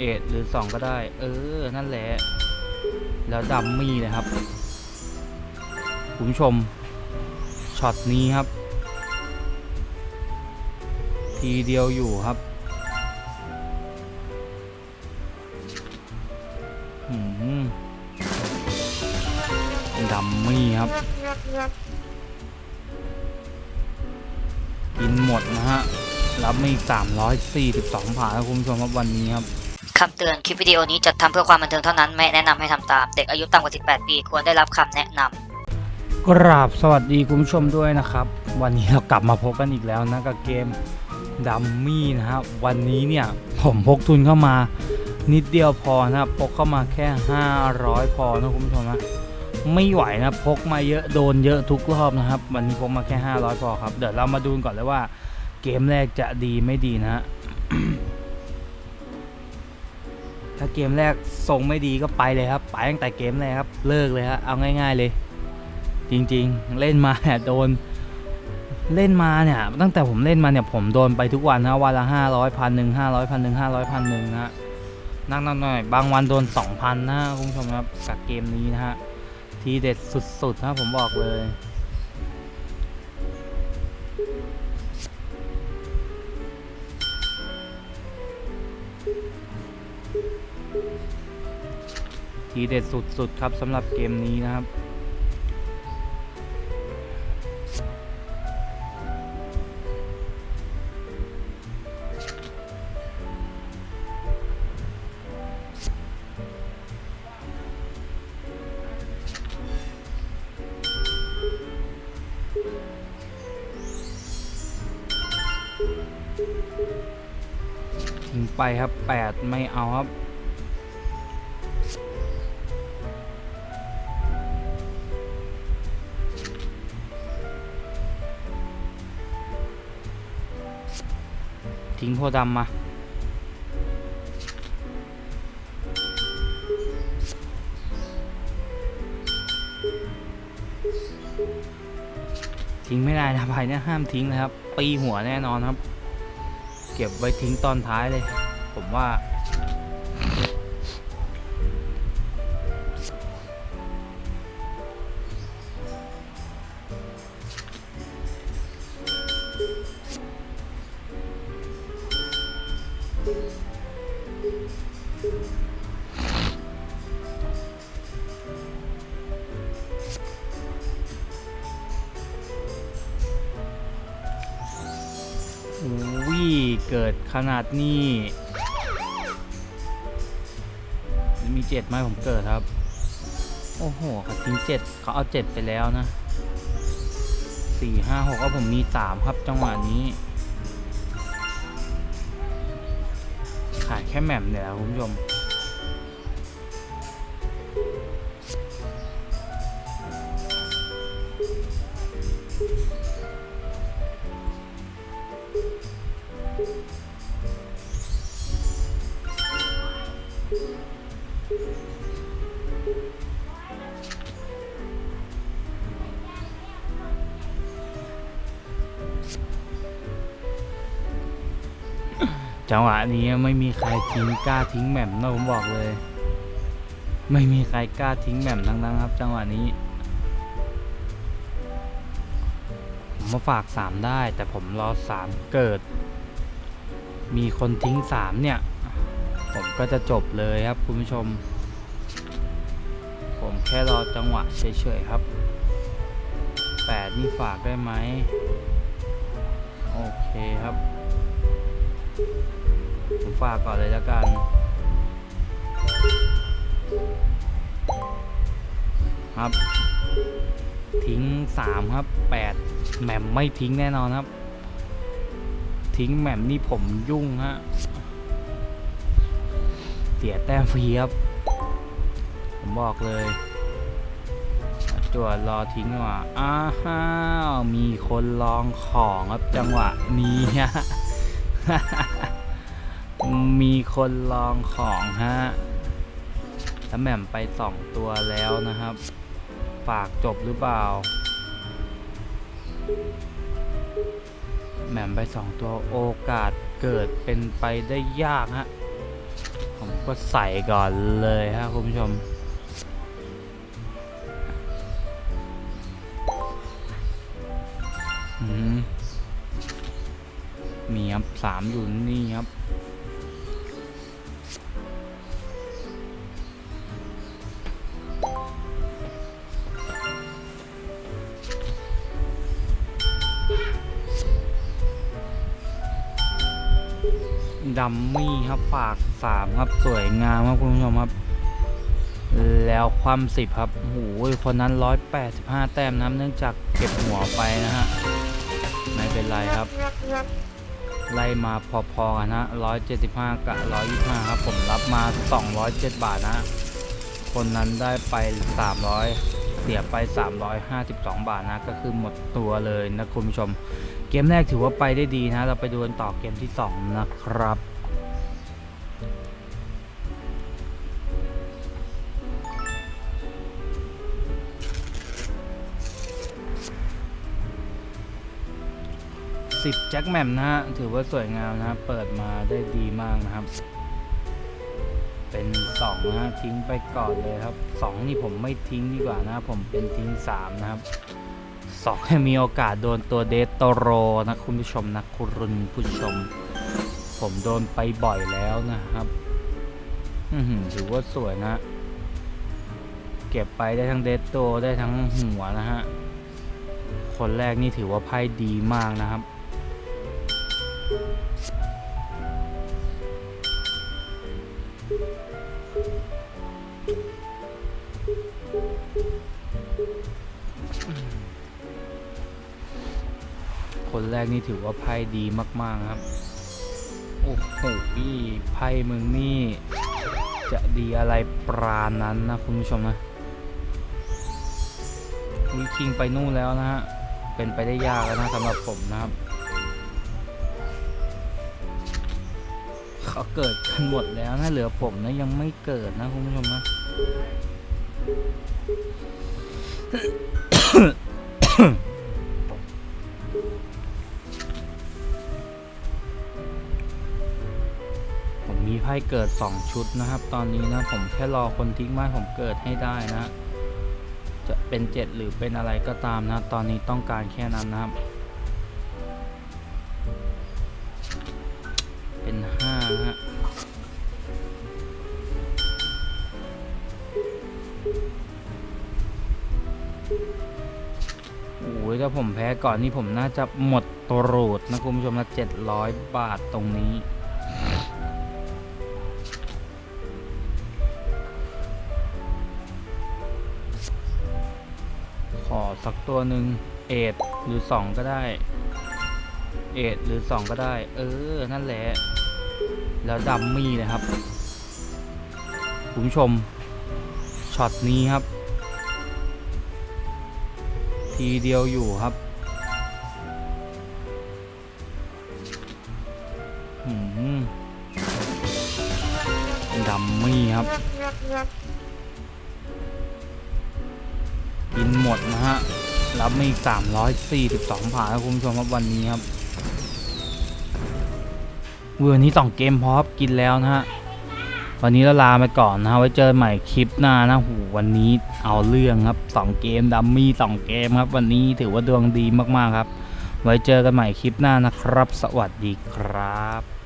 เอ็ดหรือสองก็ได้ เออ นั่นแหละ แล้วดัมมี่นะครับ คุณผู้ชม ช็อตนี้ครับ ทีเดียวอยู่ครับหืมดัมมี่ครับ กินหมดนะฮะ รับมาอีก342ผ่านครับคุณผู้ชมครับวันนี้ครับ คำเตือน คลิปวิดีโอนี้จัดทำเพื่อความบันเทิงเท่านั้น ไม่แนะนำให้ทำตาม เด็กอายุต่ำกว่า 18 ปี ควรได้รับคำแนะนำกราบสวัสดีคุณผู้ชมด้วยนะครับ วันนี้เรากลับมาพบกันอีกแล้วนะกับเกมดัมมี่นะครับ วันนี้เนี่ยผมพกทุนเข้ามานิดเดียวพอนะครับ พกเข้ามาแค่ 500 พอนะคุณผู้ชมนะไม่ไหวนะพกมาเยอะโดนเยอะทุกรอบนะครับ วันนี้พกมาแค่ 500 พอครับ เดี๋ยวเรามาดูก่อนเลยว่า เกมแรกจะดีไม่ดีนะฮะ เกมแรกทรงไม่ดีก็ไปเลยครับ ไปตั้งแต่เกมแรกครับ เลิกเลยฮะเอาง่าย ๆเลย จริงๆ เล่นมาเนี่ยโดน เล่นมาเนี่ย ตั้งแต่ผมเล่นมาเนี่ยผมโดนไปทุกวันนะวันละห้าร้อยพันหนึ่งห้าร้อยพันหนึ่งห้าร้อยพันหนึ่งนะนักหน่อยๆบางวันโดนสองพันนะคุณผู้ชมครับกับเกมนี้นะฮะทีเด็ดสุดๆนะผมบอกเลย ทีเด็ดสุด ๆ ครับสำหรับเกมนี้นะครับทิ้งไปครับ 8 ไม่เอาครับ ทิ้งโพดำมา ทิ้งไม่ได้นะภัยเนี่ยห้ามทิ้งนะครับ ปีหัวแน่นอนครับ เก็บไว้ทิ้งตอนท้ายเลย ผมว่า เกิดขนาดนี้มีเจ็ดไหมผมเกิดครับ โอ้โหเขาทิ้งเจ็ดเขาเอาเจ็ดไปแล้วนะสี่ห้าหกก็ผมมีสามครับจังหวะนี้ ขายแค่แหม่มเนี่ยคุณผู้ชม จังหวะนี้ไม่มีใครทิ้งกล้าทิ้งแหม่มนะผมบอกเลย ไม่มีใครกล้าทิ้งแหม่มทั้งนั้นครับ จังหวะนี้ผมมาฝากสามได้ แต่ผมรอสามเกิด มีคนทิ้งสามเนี่ย ผมก็จะจบเลยครับคุณผู้ชม ผมแค่รอจังหวะเฉยๆครับแปดนี่ฝากได้ไหมโอเคครับ ฝากก่อนเลยแล้วกัน ครับ ทิ้งสามครับแปดแหม่มไม่ทิ้งแน่นอนครับ ทิ้งแหม่มนี่ผมยุ่งฮะเสียแต้มฟรีครับผมบอกเลยจวดรอทิ้งว่าอ้าวมีคนลองของครับจังหวะนี้ฮะ มีคนลองของฮะแล้วแหม่มไปสองตัวแล้วนะครับ ฝากจบหรือเปล่า แหม่มไปสองตัวโอกาสเกิดเป็นไปได้ยากฮะ ผมก็ใส่ก่อนเลยฮะคุณผู้ชมอืมมีครับสามอยู่นี่ครับ ดัมมี่ครับฝากสามครับสวยงามครับคุณผู้ชมครับ แล้วความสิบครับโอ้โหคนนั้นร้อยแปดสิบห้าแต้มนะครับเนื่องจากเก็บหัวไปนะฮะไม่เป็นไรครับ ไล่มาพอๆกันนะร้อยเจ็ดสิบห้ากับร้อยยี่ห้าครับผมรับมาสองร้อยเจ็ดบาทนะ คนนั้นได้ไปสามร้อยเสียไปสามร้อยห้าสิบสองบาทนะ ก็คือหมดตัวเลยนะคุณผู้ชม เกมแรกถือว่าไปได้ดีนะ เราไปดูกันต่อเกมที่ 2 นะครับสิบแจ็คแหมมนะฮะ ถือว่าสวยงามนะเปิดมาได้ดีมากนะครับ เป็น2นะฮะทิ้งไปก่อนเลยครับ2นี่ผมไม่ทิ้งดีกว่านะผมเป็นทิ้ง3นะครับ สองให้มีโอกาสโดนตัวเดตโตโรนะคุณผู้ชมนะคุณผู้ชม ผมโดนไปบ่อยแล้วนะครับถือว่าสวยนะเก็บไปได้ทั้งเดตโตได้ทั้งหัวนะฮะ คนแรกนี่ถือว่าไพ่ดีมากนะครับ กนี่ถือว่าไพ่ดีมาก ๆ ครับ โอ้โหพี่ไพ่มึงนี่ จะดีอะไรปราณนั้นนะคุณผู้ชมนะวิคิงไปนู่นแล้วนะฮะ เป็นไปได้ยากแล้วนะสำหรับผมนะครับ เขาเกิดกันหมดแล้วนะเหลือผมนะยังไม่เกิดนะคุณผู้ชมนะ เกิด 2 ชุดนะครับ ตอนนี้นะผมแค่รอคนทิ้งไม้ผมเกิดให้ได้นะ จะเป็น 7 หรือเป็นอะไรก็ตามนะ ตอนนี้ต้องการแค่นั้นนะครับ เป็น5ฮะโอ้ยถ้าผมแพ้ก่อนนี่ผมน่าจะหมดตรูดนะคุณผู้ชมนะ700 บาทตรงนี้ สักตัวหนึ่งเอ็ดหรือ 2 ก็ได้ เอ็ดหรือ 2 ก็ได้ เออ นั่นแหละ แล้วดัมมี่เลยครับคุณผู้ชม ช็อตนี้ครับ ทีเดียวอยู่ครับหืมดัมมี่ครับ กินหมดนะฮะ รับมาอีก 342ผ่านครับคุณผู้ชมครับวันนี้ครับวันนี้2เกมพอครับกินแล้วนะฮะ วันนี้เราลาไปก่อนนะฮะ ไว้เจอใหม่คลิปหน้านะหูวันนี้เอาเรื่องครับ 2 เกมดัมมี่2เกมครับ วันนี้ถือว่าดวงดีมากๆครับ ไว้เจอกันใหม่คลิปหน้านะครับ สวัสดีครับ